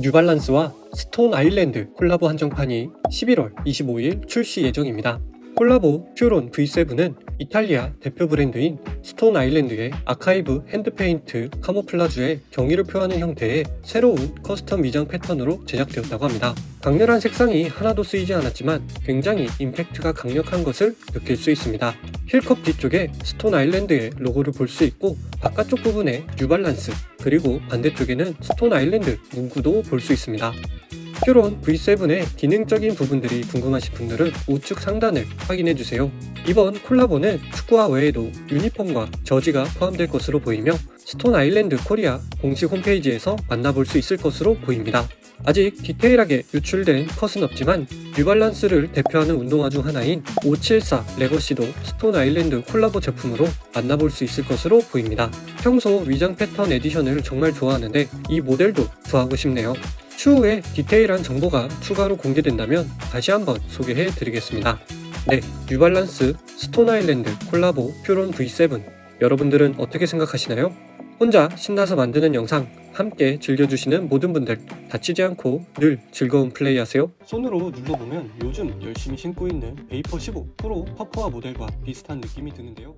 뉴발란스와 스톤 아일랜드 콜라보 한정판이 11월 25일 출시 예정입니다. 콜라보 퓨론 V7은 이탈리아 대표 브랜드인 스톤 아일랜드의 아카이브 핸드페인트 카모플라주의 경의를 표하는 형태의 새로운 커스텀 위장 패턴으로 제작되었다고 합니다. 강렬한 색상이 하나도 쓰이지 않았지만 굉장히 임팩트가 강력한 것을 느낄 수 있습니다. 힐컵 뒤쪽에 스톤 아일랜드의 로고를 볼 수 있고 바깥쪽 부분에 뉴발란스 그리고 반대쪽에는 스톤 아일랜드 문구도 볼 수 있습니다. 퓨론 V7의 기능적인 부분들이 궁금하신 분들은 우측 상단을 확인해 주세요. 이번 콜라보는 축구화 외에도 유니폼과 저지가 포함될 것으로 보이며 스톤 아일랜드 코리아 공식 홈페이지에서 만나볼 수 있을 것으로 보입니다. 아직 디테일하게 유출된 컷은 없지만 뉴발란스를 대표하는 운동화 중 하나인 574 레거시도 스톤 아일랜드 콜라보 제품으로 만나볼 수 있을 것으로 보입니다. 평소 위장 패턴 에디션을 정말 좋아하는데 이 모델도 구하고 싶네요. 추후에 디테일한 정보가 추가로 공개된다면 다시 한번 소개해 드리겠습니다. 네, 뉴발란스 스톤 아일랜드 콜라보 퓨론 V7 여러분들은 어떻게 생각하시나요? 혼자 신나서 만드는 영상 함께 즐겨주시는 모든 분들 다치지 않고 늘 즐거운 플레이 하세요. 손으로 눌러보면 요즘 열심히 신고 있는 베이퍼 15 프로 퍼포아 모델과 비슷한 느낌이 드는데요.